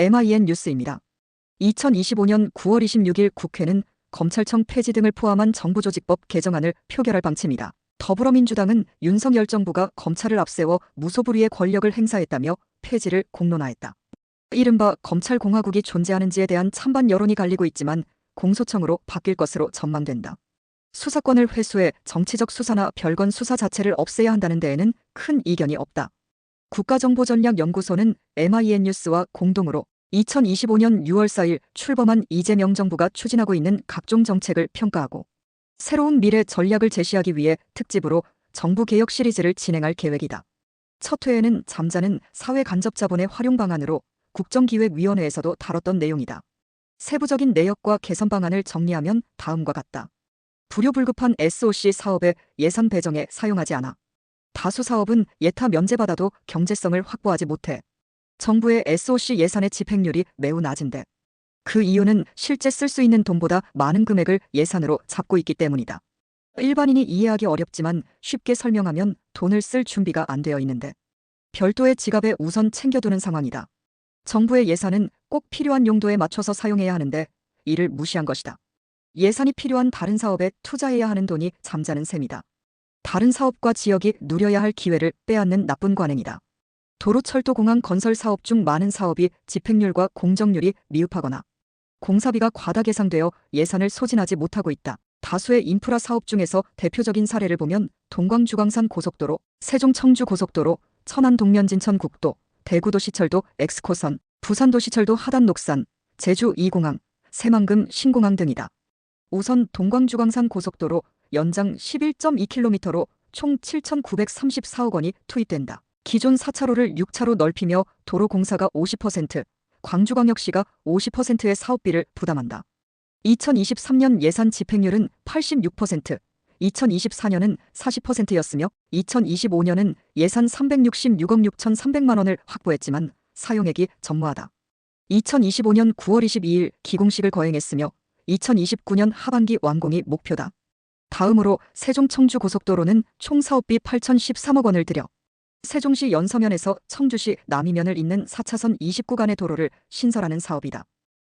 MIN 뉴스입니다. 2025년 9월 26일 국회는 검찰청 폐지 등을 포함한 정부조직법 개정안을 표결할 방침이다. 더불어민주당은 윤석열 정부가 검찰을 앞세워 무소불위의 권력을 행사했다며 폐지를 공론화했다. 이른바 검찰공화국이 존재하는지에 대한 찬반 여론이 갈리고 있지만 공소청으로 바뀔 것으로 전망된다. 수사권을 회수해 정치적 수사나 별건 수사 자체를 없애야 한다는 데에는 큰 이견이 없다. 국가정보전략연구소는 MIN 뉴스와 공동으로 2025년 6월 4일 출범한 이재명 정부가 추진하고 있는 각종 정책을 평가하고 새로운 미래 전략을 제시하기 위해 특집으로 정부 개혁 시리즈를 진행할 계획이다. 첫 회에는 잠자는 사회 간접 자본의 활용 방안으로 국정기획위원회에서도 다뤘던 내용이다. 세부적인 내역과 개선 방안을 정리하면 다음과 같다. 불효불급한 SOC 사업의 예산 배정에 사용하지 않아. 다수 사업은 예타 면제받아도 경제성을 확보하지 못해. 정부의 SOC 예산의 집행률이 매우 낮은데 그 이유는 실제 쓸 수 있는 돈보다 많은 금액을 예산으로 잡고 있기 때문이다. 일반인이 이해하기 어렵지만 쉽게 설명하면 돈을 쓸 준비가 안 되어 있는데 별도의 지갑에 우선 챙겨두는 상황이다. 정부의 예산은 꼭 필요한 용도에 맞춰서 사용해야 하는데 이를 무시한 것이다. 예산이 필요한 다른 사업에 투자해야 하는 돈이 잠자는 셈이다. 다른 사업과 지역이 누려야 할 기회를 빼앗는 나쁜 관행이다. 도로철도공항 건설 사업 중 많은 사업이 집행률과 공정률이 미흡하거나 공사비가 과다 계상되어 예산을 소진하지 못하고 있다. 다수의 인프라 사업 중에서 대표적인 사례를 보면 동광주광산 고속도로, 세종 청주 고속도로, 천안 동면진천 국도, 대구도시철도 엑스코선, 부산도시철도 하단 녹산, 제주 2공항, 새만금 신공항 등이다. 우선 동광주광산 고속도로 연장 11.2km로 총 7,934억 원이 투입된다. 기존 4차로를 6차로 넓히며 도로 공사가 50%, 광주광역시가 50%의 사업비를 부담한다. 2023년 예산 집행률은 86%, 2024년은 40%였으며 2025년은 예산 366억 6,300만 원을 확보했지만 사용액이 전무하다. 2025년 9월 22일 기공식을 거행했으며 2029년 하반기 완공이 목표다. 다음으로 세종 청주 고속도로는 총 사업비 8,013억 원을 들여 세종시 연서면에서 청주시 남이면을 잇는 4차선 29간의 도로를 신설하는 사업이다.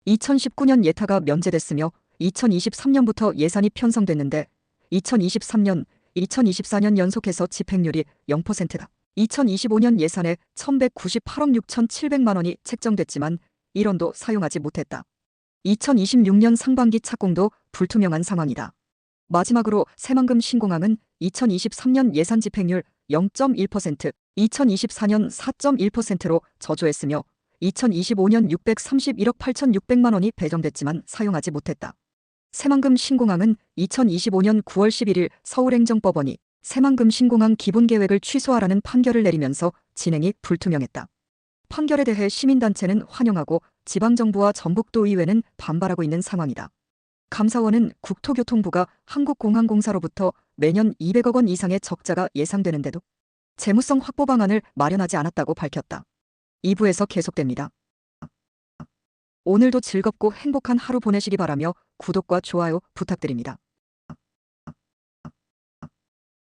2019년 예타가 면제됐으며 2023년부터 예산이 편성됐는데 2023년, 2024년 연속해서 집행률이 0%다. 2025년 예산에 1,198억 6,700만 원이 책정됐지만 1원도 사용하지 못했다. 2026년 상반기 착공도 불투명한 상황이다. 마지막으로 새만금 신공항은 2023년 예산 집행률 0.1%, 2024년 4.1%로 저조했으며 2025년 631억 8,600만 원이 배정됐지만 사용하지 못했다. 새만금 신공항은 2025년 9월 11일 서울행정법원이 새만금 신공항 기본계획을 취소하라는 판결을 내리면서 진행이 불투명했다. 판결에 대해 시민단체는 환영하고 지방정부와 전북도의회는 반발하고 있는 상황이다. 감사원은 국토교통부가 한국공항공사로부터 매년 200억 원 이상의 적자가 예상되는데도 재무성 확보 방안을 마련하지 않았다고 밝혔다. 2부에서 계속됩니다. 오늘도 즐겁고 행복한 하루 보내시기 바라며 구독과 좋아요 부탁드립니다.